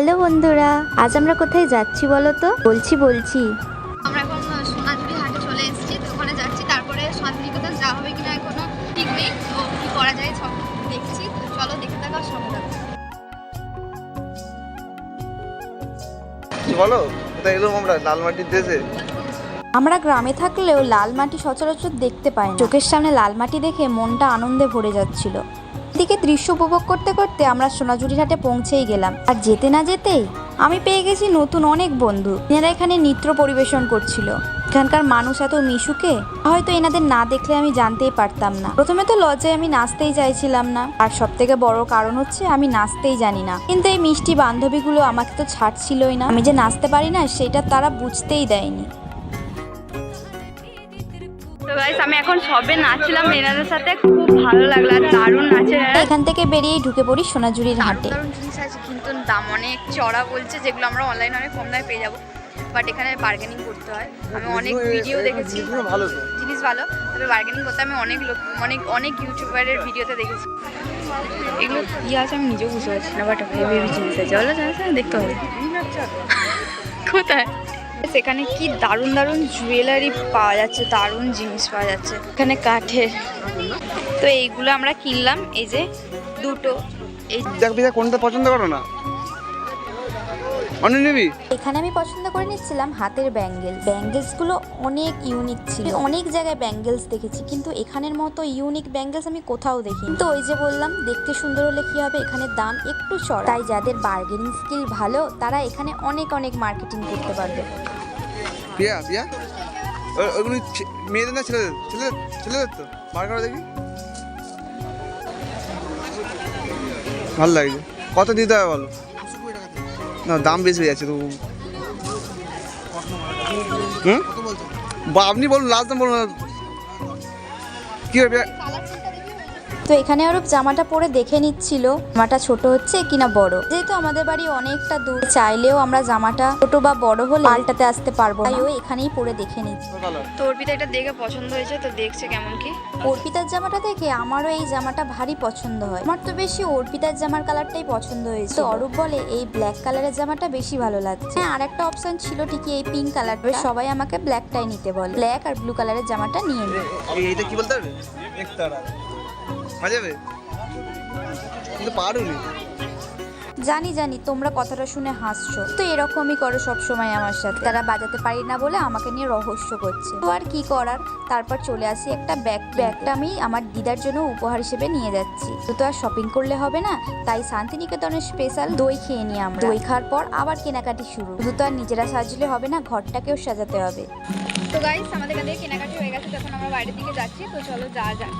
Hello বন্ধুরা আজ আমরা কোথায় যাচ্ছি বলো তো? বলছি বলছি। আমরা এখন সোনাঝুরি হাটে চলে এসেছি তো ওখানে যাচ্ছি। তারপরে শান্তিনিকেতন যাওয়া হবে কিনা এখনও ঠিক নেই তো কী করা যায় সব দেখছি। তো চলো দেখতে থাকো আর সঙ্গে থাকো। বলো? কোথায় এলাম আমরা? লালমাটির দেশে? আমরা গ্রামে থাকলেও লাল মাটি সচরাচর দেখতে পাই না। চোখের সামনে লাল মাটি দেখে মনটা আনন্দে ভরে যাচ্ছিল। দিকে দৃশ্য উপভোগ করতে করতে আমরা সোনাঝুরি হাটে পৌঁছেই গেলাম। আর যেতে না যেতেই আমি পেয়ে গেছি নতুন অনেক বন্ধু। এনারা এখানে নৃত্য পরিবেশন করছিল। এখানকার মানুষ এত মিশুকে, হয়তো এনাদের না দেখলে আমি জানতেই পারতাম না। প্রথমে তো লজ্জায় আমি নাচতেই চাইছিলাম না। আর সব থেকে বড় কারণ হচ্ছে আমি নাচতেই জানি না। কিন্তু এই মিষ্টি বান্ধবীগুলো আমাকে তো ছাড়ছিলই না। আমি যে নাচতে পারি না, সেটা তারা বুঝতেই দেয়নি। আমি এখন সবে নাচছিলাম। এনাদের সাথে খুব ভালো লাগল। আর দারুণ এনারা। এখান থেকে বেরিয়েই ঢুকে পড়ি সোনাঝুরির হাটে। জিনিস আছে কিন্তু দাম অনেক চড়া বলছে যেগুলো আমরা অনলাইনে অনেক কম দামে পেয়ে যাব। বাট এখানে বার্গেনিং করতে হয়। আমি অনেক ভিডিও দেখেছি। ভালো জিনিস ভালো তবে বার্গেনিং করতে আমি অনেক লোক অনেক অনেক ইউটিউবারের ভিডিওতে দেখেছি। এগুলো কী আছে আমি নিজেও বুঝতে পারছি না বাট হেভি হেভি জিনিস আছে। চলো জানিস দেখতে হবে। কোথায়? সেখানে কি দারুণ দারুণ জুয়েলারি পাওয়া যাচ্ছে দারুণ জিনিস পাওয়া যাচ্ছে। এখানে কাঠের। তো এইগুলো আমরা কিনলাম এই যে দুটো। এই দেখ কোনটা পছন্দ করো না? এখানে আমি পছন্দ করে নিচ্ছিলাম হাতের ব্যাঙ্গেল। ব্যাঙ্গেলসগুলো অনেক ইউনিক ছিল। অনেক জায়গায় ব্যাঙ্গেলস দেখেছি কিন্তু এখানের মতো ইউনিক ব্যাঙ্গেলস আমি কোথাও দেখি তো ওই যে বললাম দেখতে সুন্দর হলে কি হবে? এখানে দাম একটু চড়া। তাই যাদের বার্গেনিং স্কিল ভালো তারা এখানে অনেক অনেক মার্কেটিং করতে পারবে। পিয়া পিয়া ওইগুলো মেয়েদের না ছেলেদের? ছেলেদের ছেলেদের তো? বার করো দেখি। ভালো লাগছে। কত দিতে হবে বলো? না দাম বেশি হয়ে যাচ্ছে তো। হুম? বা আপনি বলুন লাস্ট দাম বলুন। না। কি হবে? তো এখানে ওরূপ জামাটা পরে দেখে নিচ্ছিল জামাটা ছোট হচ্ছে কিনা বড়। যেহেতু আমাদের বাড়ি অনেকটা দূর চাইলেও আমরা জামাটা ছোট বা বড় হলে পাল্টাতে আসতে পারব। তাই ও এখানেই পরে দেখে নিচ্ছে। তো অর্পিতা এটা দেখে পছন্দ হয়েছে তো দেখছে কেমন কি? অর্পিতার জামাটা দেখে আমারও এই জামাটা ভারী পছন্দ হয়। আমার তো বেশি অর্পিতার জামার কালারটাই পছন্দ হয়েছে। তো অরূপ বলে এই ব্ল্যাক কালারের জামাটা বেশি ভালো লাগছে। হ্যাঁ আর একটা অপশন ছিল ঠিকই এই পিঙ্ক কালার সবাই আমাকে ব্ল্যাকটাই নিতে বলে। ব্ল্যাক আর ব্লু কালারের জামাটা নিয়ে নিই। এই এইটা কি বলতে বাজাবে? কিন্তু পারুনি। জানি জানি তোমরা কথাটা শুনে হাসছো। তো এরকমই করো সব সময় আমার সাথে। তারা বাজাতে পারি না বলে আমাকে নিয়ে রহস্য করছে। তো আর কি করার? তারপর চলে আসি একটা ব্যাগ ব্যাগটা আমি আমার দিদার জন্য উপহার হিসেবে নিয়ে যাচ্ছি। তো তো আর শপিং করলে হবে না। তাই শান্তিনিকেতনের স্পেশাল দই খেয়ে নিই আমরা। দই খাওয়ার পর আবার কেনাকাটি শুরু। শুধু তো আর নিজেরা সাজলে হবে না ঘরটাকেও সাজাতে হবে। তো গাইস আমাদের কাছে কেনাকাটি বাইরের দিকে যাচ্ছি, তো চলো যা যাক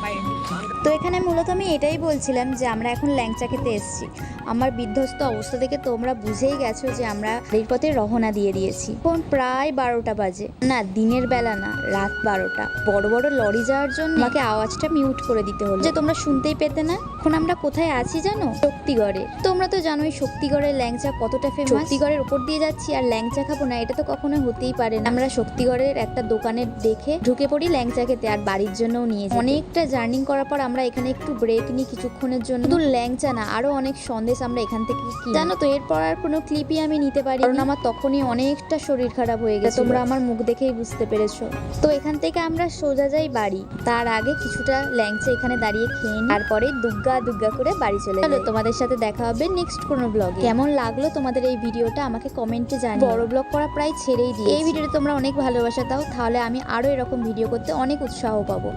তো এখানে মূলত আমি এটাই বলছিলাম যে আমরা এখন ল্যাংচা খেতে এসেছি। আমার বিধ্বস্ত অবস্থা দেখে তোমরা বুঝেই গেছো যে আমরা বাড়ির পথে রহনা দিয়ে দিয়েছি। এখন প্রায় বারোটা বাজে। না, দিনের বেলা না, রাত বারোটা। বড় বড় লরি যাওয়ার জন্য আমাকে আওয়াজটা মিউট করে দিতে হলো। যে তোমরা শুনতেই পেতে না, এখন আমরা কোথায় আছি জানো? শক্তিগড়ে। তোমরা তো জানোই শক্তিগড়ের ল্যাংচা কতটা ফেমাস শক্তিগড়ের উপর দিয়ে যাচ্ছি আর ল্যাংচা খাব না, এটা তো কখনো হতেই পারে না। আমরা শক্তিগড়ের একটা দোকানে দেখে ঢুকে পড়ি ল্যাংচা খেতে। আর বাড়ির জন্যও নিয়ে যাই। অনেকটা জার্নিং করার পর আমরা এখানে একটু ব্রেক নিই কিছুক্ষণের জন্য। শুধু ল্যাংচা না আরও অনেক সন্দেশ আমরা এখান থেকে জানো তো এরপর আর কোনো ক্লিপই আমি নিতে পারি কারণ আমার তখনই অনেকটা শরীর খারাপ হয়ে গেছে তোমরা আমার মুখ দেখেই বুঝতে পেরেছ। তো এখান থেকে আমরা সোজা যাই বাড়ি। তার আগে কিছুটা ল্যাংচা এখানে দাঁড়িয়ে খেয়ে তারপরে দুগ্গা দুগ্গা করে বাড়ি চলে চলো তোমাদের সাথে দেখা হবে নেক্সট কোনো ব্লগে কেমন লাগল তোমাদের এই ভিডিওটা আমাকে কমেন্টে জানিও। বড় ব্লগ করা প্রায় ছেড়েই দিই এই ভিডিওতে তোমরা অনেক ভালোবাসা দাও। তাহলে আমি আরও এরকম ভিডিও করতে অনেক উৎসাহ পাবো।